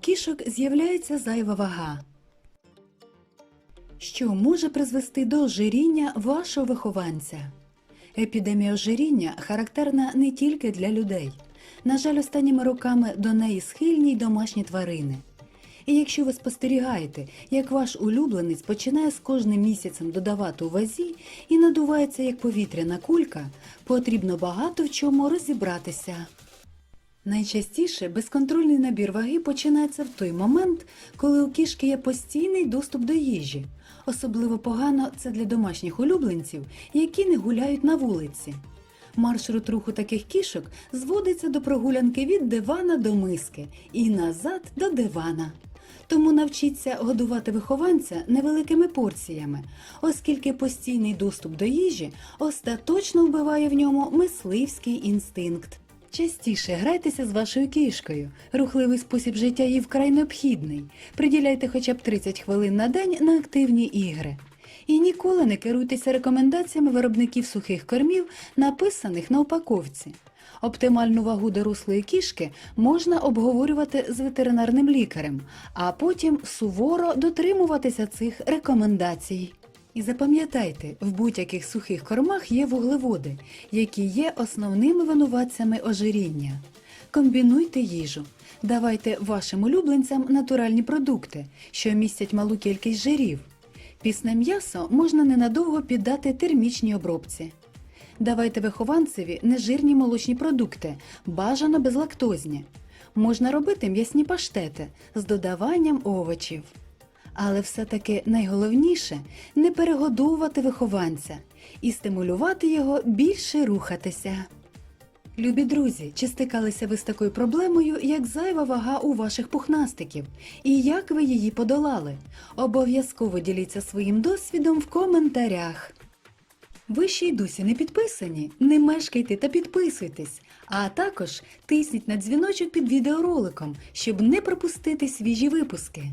кішок з'являється зайва вага. Що може призвести до ожиріння вашого вихованця? Епідемія ожиріння характерна не тільки для людей. На жаль, останніми роками до неї схильні й домашні тварини. І якщо ви спостерігаєте, як ваш улюбленець починає з кожним місяцем додавати у вазі і надувається як повітряна кулька, потрібно багато в чому розібратися. Найчастіше безконтрольний набір ваги починається в той момент, коли у кішки є постійний доступ до їжі. Особливо погано це для домашніх улюбленців, які не гуляють на вулиці. Маршрут руху таких кішок зводиться до прогулянки від дивана до миски і назад до дивана. Тому навчіться годувати вихованця невеликими порціями, оскільки постійний доступ до їжі остаточно вбиває в ньому мисливський інстинкт. Частіше грайтеся з вашою кішкою. Рухливий спосіб життя їй вкрай необхідний. Приділяйте хоча б 30 хвилин на день на активні ігри. І ніколи не керуйтеся рекомендаціями виробників сухих кормів, написаних на упаковці. Оптимальну вагу дорослої кішки можна обговорювати з ветеринарним лікарем, а потім суворо дотримуватися цих рекомендацій. І запам'ятайте, в будь-яких сухих кормах є вуглеводи, які є основними винуватцями ожиріння. Комбінуйте їжу, давайте вашим улюбленцям натуральні продукти, що містять малу кількість жирів. Пісне м'ясо можна ненадовго піддати термічній обробці. Давайте вихованцеві нежирні молочні продукти, бажано безлактозні. Можна робити м'ясні паштети з додаванням овочів. Але все-таки найголовніше не перегодовувати вихованця і стимулювати його більше рухатися. Любі друзі, чи стикалися ви з такою проблемою, як зайва вага у ваших пухнастиків? І як ви її подолали? Обов'язково діліться своїм досвідом в коментарях. Ви ще й досі не підписані? Не мешкайте та підписуйтесь, а також тисніть на дзвіночок під відеороликом, щоб не пропустити свіжі випуски.